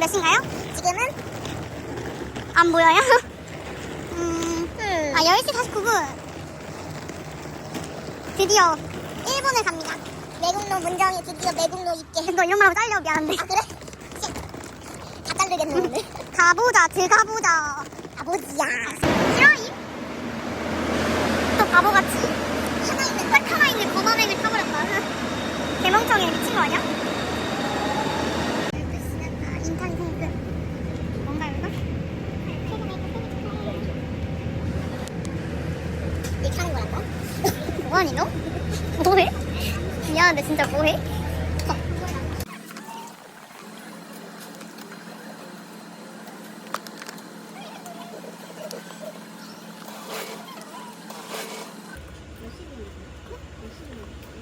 몇 시인가요? 지금은 안 보여요? 음, 음. 아 10시 49분. 드디어 일본을 갑니다. 매국노 문정이 드디어 매국노 입게. 너 이런 말하고 잘려 미안한데. 아 그래? 씨. 다 자르겠네 오늘. 가보자, 들가보자. 아버지야. 싫어이? 또 바보같이 하나 있는 딱 하나 있는 도마맹을 타버렸다. 개멍청이 미친 거 아니야? 아, 인턴 승급. 뭔가 이거? 이렇게 하는 거란다. 뭐하니 너? 뭐해? 미안한데 진짜 뭐해?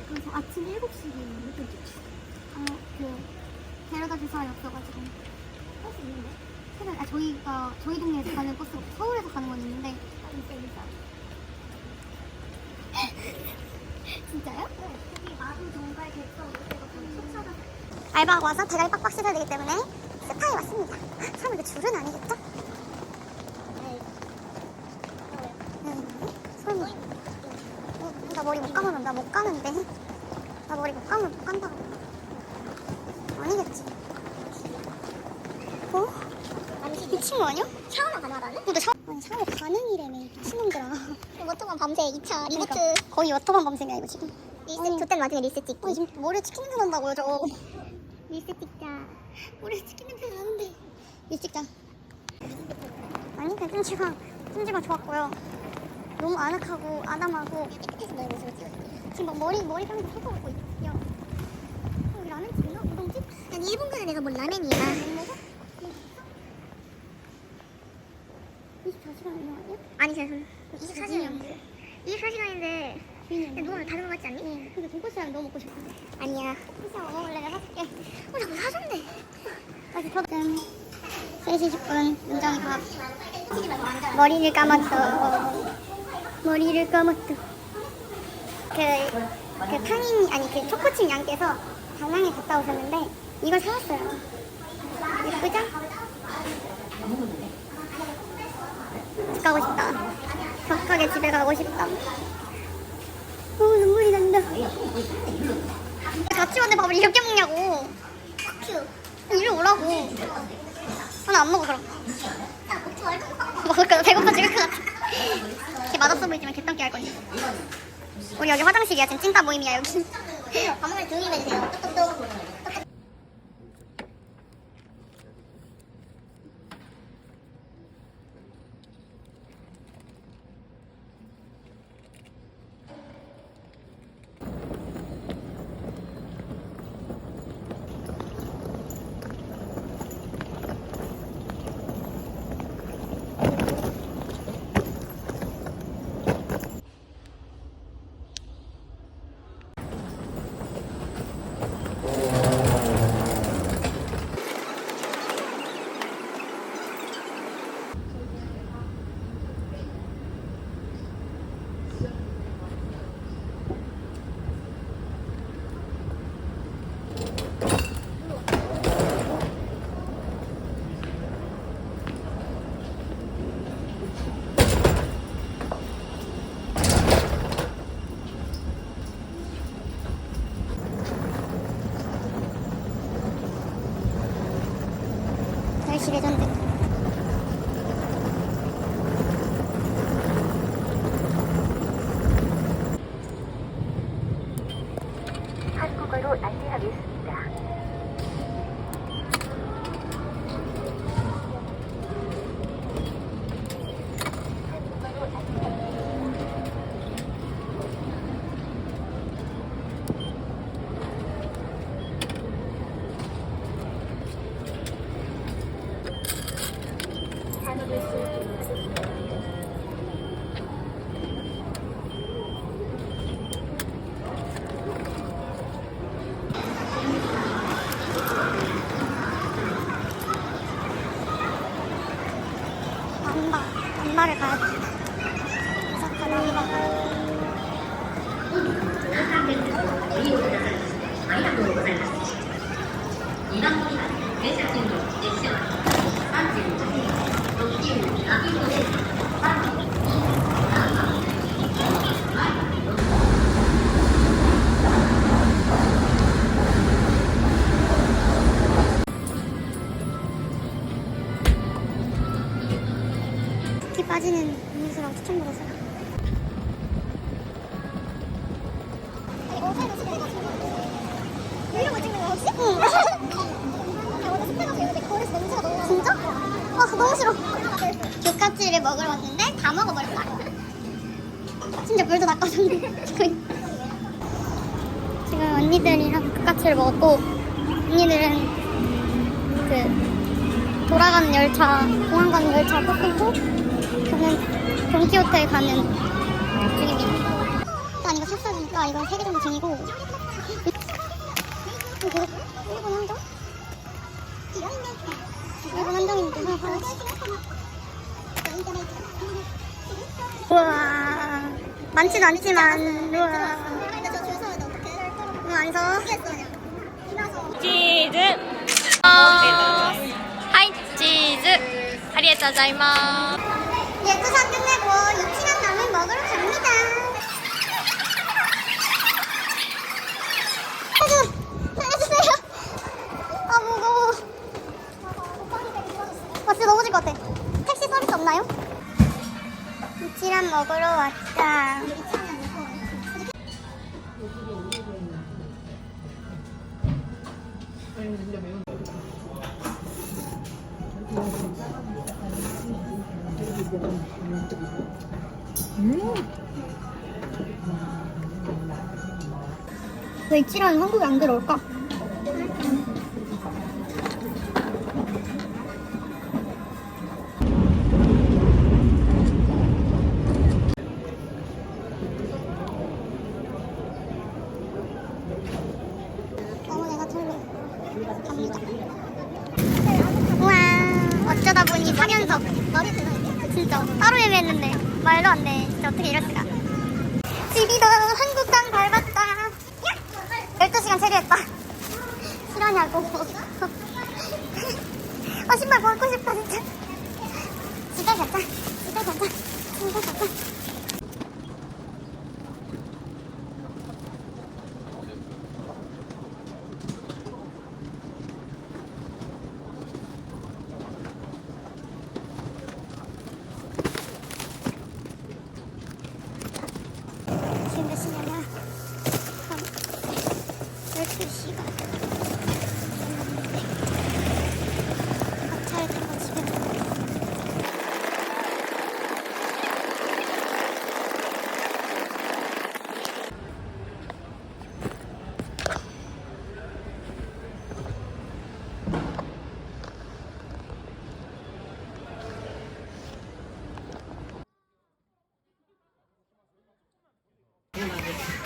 그래서 아침 7시에 어, 그 버스 아 저희 동네에서 가는 없고 서울에서 가는 건 있는데. 아, 진짜요? 알바하고 와서 대가리 빡빡 씻어야 되기 때문에 스파에 왔습니다. 설마 이거 줄은 아니겠죠? 네. 설마. 어, 나 머리 못 감으면 나못 가는데. 나 머리 못 감으면 못 간다고. 아니겠지. 어? 미친 거 아니야? 샤워만 가능하다는? 근데 샤워, 샤워 가능이래매 미친놈들아. 워터밤 밤새 2차 리부트. 그러니까 거의 워터밤 밤새냐 이거 지금. 리셋. 저땐 나중에 리셋 찍기. 아니 지금 머리에 치킨 냄새 난다고요 저거. 리셋 찍자. 머리에 치킨 냄새 나는데. 이 찍자. 아니 그냥 찜질방 찜질방 좋았고요. 너무 아늑하고 아담하고 깨끗해서 너의 모습을 찍어줄게. 지금 막 머리 머리 감고 있거든요. 어, 여기 라면집 있나? 우동집? 난 일본 가는 내가 뭔 라면이야. 못 먹어? 24시간 이거 아니야? 아니 제가 24시간. 24시간인데 주인이 누가 다른 거 같지 않니? 응. 근데 돈코스랑 너무 먹고 싶어. 아니야. 피자 먹을래? 내가 사줄게. 어, 자꾸 사준대. 다시 펴든 3시 10분 운정이 밥 머리를 감았어 머리를 감았어 그, 그 탕인 아니 그 초코칩 양께서 다낭에 갔다 오셨는데 이걸 사왔어요 예쁘죠? 집 가고 싶다 격하게 집에 가고 싶다 어 눈물이 난다 같이 왔는데 밥을 이렇게 먹냐고 큐. 이리 오라고. 하나 안 먹어 그럼. 야, 먹지 말고. 먹을 거야. 배고파 죽을 것 같아. 걔 맛없어 보이지만 개똥기 할 거니. 우리 여기 화장실이야. 지금 찐따 모임이야 여기. 밥 먹을 조용히 해주세요. 똑똑똑. Böyle şiveden de. 엄마를 가야 지. 무섭 다, 엄 마. 아니다 진짜? 아, 너무 싫어. 교카치를 먹으러 왔는데 다 먹어버렸다. 진짜 낚아줬네. 지금 언니들이랑 교카치를 먹었고, 언니들은 그 돌아가는 열차, 공항 가는 열차 탔고 저는 돈키호테에 가는 중입니다. 일단 이거 샀으니까 이거 3개 정도 중이고 그리고 일본 한정? 일본 한정인데. 우와 많진 않지만 우와 응, 안 사. 치즈 어, 하이 치즈 예쁘산 왜 이치란 한국에 안 들어올까? 보니 4년석 머리 들어있네 진짜 따로 예매했는데 말도 안 돼. 진짜 어떻게 이럴 수가 집이다. 한국강 밟았다. 12시간 체류했다. 실화냐고. 아 신발 벗고 싶다 진짜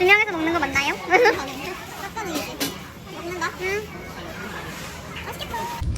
두 명에서 먹는 거 맞나요? 먹는다. 응. 맛있겠다.